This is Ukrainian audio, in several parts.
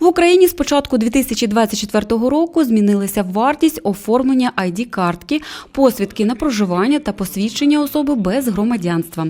В Україні з початку 2024 року змінилася вартість оформлення id картки посвідки на проживання та посвідчення особи без громадянства.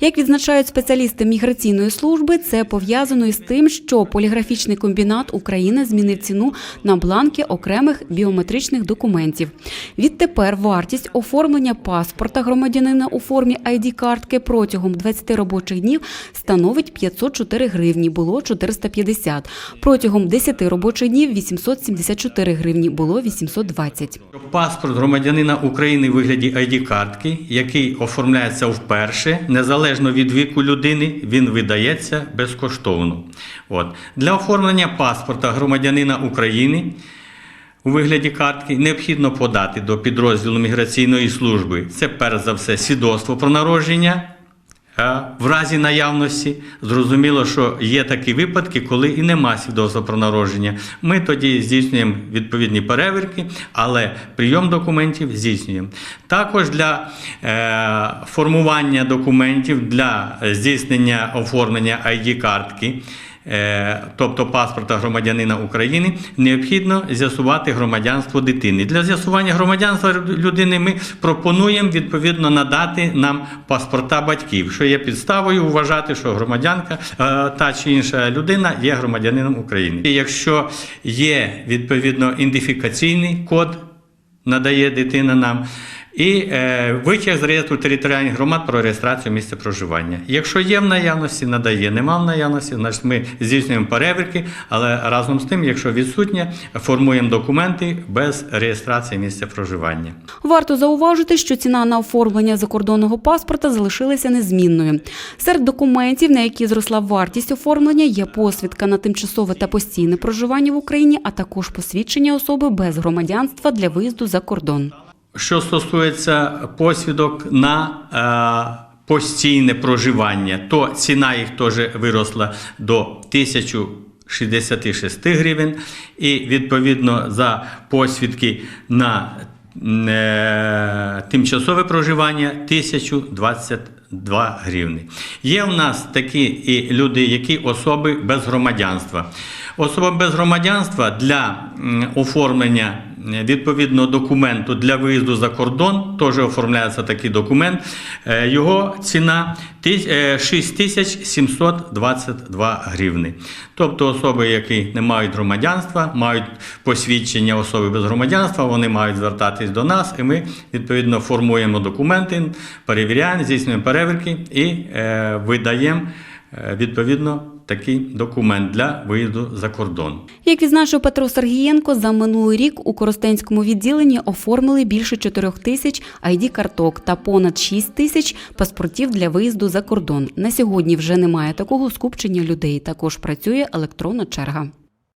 Як відзначають спеціалісти міграційної служби, це пов'язано із тим, що поліграфічний комбінат України змінив ціну на бланки окремих біометричних документів. Відтепер вартість оформлення паспорта громадянина у формі id картки протягом 20 робочих днів становить 504 гривні, було 450. Протягом 10 робочих днів 874 гривні, було 820. Паспорт громадянина України у вигляді id картки який оформляється вперше, незалежно від віку людини, він видається безкоштовно. От. Для оформлення паспорта громадянина України у вигляді картки необхідно подати до підрозділу міграційної служби. Це перш за все свідоцтво про народження. В разі наявності зрозуміло, що є такі випадки, коли і нема свідоцтва про народження. Ми тоді здійснюємо відповідні перевірки, але прийом документів здійснюємо. Також для е, формування документів для здійснення оформлення id картки тобто паспорта громадянина України, необхідно з'ясувати громадянство дитини. Для з'ясування громадянства людини ми пропонуємо відповідно надати нам паспорта батьків, що є підставою вважати, що громадянка е, та чи інша людина є громадянином України. І якщо є відповідно ідентифікаційний код, надає дитина нам. І е, витяг з реєстру територіальних громад про реєстрацію місця проживання. Якщо є в наявності, надає, нема в наявності, значить ми здійснюємо перевірки, але разом з тим, якщо відсутнє, формуємо документи без реєстрації місця проживання. Варто зауважити, що ціна на оформлення закордонного паспорта залишилася незмінною. Серед документів, на які зросла вартість оформлення, є посвідка на тимчасове та постійне проживання в Україні, а також посвідчення особи без громадянства для виїзду за кордон. Що стосується посвідок на е, постійне проживання, то ціна їх теж виросла до 1066 гривень, і відповідно за посвідки на е, тимчасове проживання 1022 гривні. Є в нас такі і люди, які особи без громадянства. Особа без громадянства для оформлення е, відповідного документу для виїзду за кордон, теж оформляється такий документ. Е, Його ціна е, 6722 гривни. Тобто особи, які не мають громадянства, мають посвідчення особи без громадянства, вони мають звертатись до нас, і ми відповідно формуємо документи, перевіряємо, здійснюємо перевірки і е, видаємо е, відповідно такий документ для виїзду за кордон. Як відзначив Петро Сергієнко, за минулий рік у Коростенському відділенні оформили більше 4 тисяч id карток та понад 6 тисяч паспортів для виїзду за кордон. На сьогодні вже немає такого скупчення людей. Також працює електронна черга.